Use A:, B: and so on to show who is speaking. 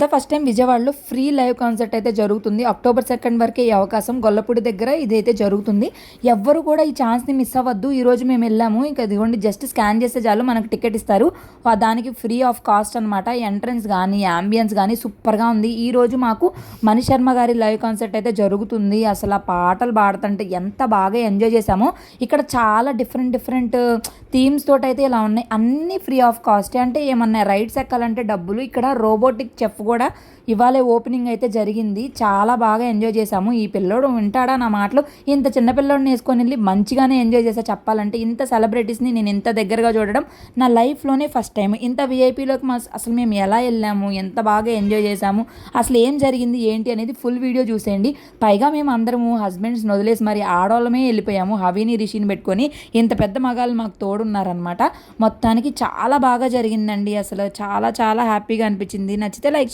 A: The first time విజయవాడలో free live concert అయితే జరుగుతుంది. అక్టోబర్ సెకండ్ వరకే ఈ అవకాశం గొల్లపూడి దగ్గర ఇదైతే జరుగుతుంది. ఎవ్వరు కూడా ఈ ఛాన్స్ని మిస్ అవ్వద్దు. ఈ రోజు మేము వెళ్ళాము. ఇంకా ఇదిగోండి జస్ట్ స్కాన్ చేస్తే చాలు మనకు టికెట్ ఇస్తారు. దానికి ఫ్రీ ఆఫ్ కాస్ట్ అనమాట ఎంట్రన్స్ కానీ యాంబియన్స్ కానీ సూపర్గా ఉంది. ఈ రోజు మాకు మణి శర్మ గారి లైవ్ కాన్సర్ట్ అయితే జరుగుతుంది. అసలు ఆ పాటలు పాడుతుంటే ఎంత బాగా ఎంజాయ్ చేశామో. ఇక్కడ చాలా డిఫరెంట్ డిఫరెంట్ థీమ్స్ తోటి అయితే ఇలా ఉన్నాయి. అన్నీ ఫ్రీ ఆఫ్ కాస్ట్ అంటే ఏమన్నా రైడ్స్ ఎక్కాలంటే డబ్బులు. ఇక్కడ రోబోటిక్ చెఫ్ కూడా ఇవాళ ఓపెనింగ్ అయితే జరిగింది. చాలా బాగా ఎంజాయ్ చేశాము. ఈ పిల్లోడు వింటాడా నా మాటలు? ఇంత చిన్న పిల్లోడిని వేసుకొని వెళ్ళి మంచిగానే ఎంజాయ్ చేసా చెప్పాలంటే. ఇంత సెలబ్రిటీస్ని నేను ఇంత దగ్గరగా చూడడం నా లైఫ్లోనే ఫస్ట్ టైం ఇంత విఐపీలోకి మా అసలు మేము ఎలా వెళ్ళాము? ఎంత బాగా ఎంజాయ్ చేసాము అసలు ఏం జరిగింది? ఏంటి అనేది ఫుల్ వీడియో చూసేయండి. పైగా మేము అందరము హస్బెండ్స్ వదిలేసి మరి ఆడవాళ్ళమే వెళ్ళిపోయాము. హవీని రిషిని పెట్టుకొని ఇంత పెద్ద మగాళ్ళు మాకు తోడున్నారనమాట మొత్తానికి చాలా బాగా జరిగిందండి. అసలు చాలా చాలా హ్యాపీగా అనిపించింది. నచ్చితే లైక్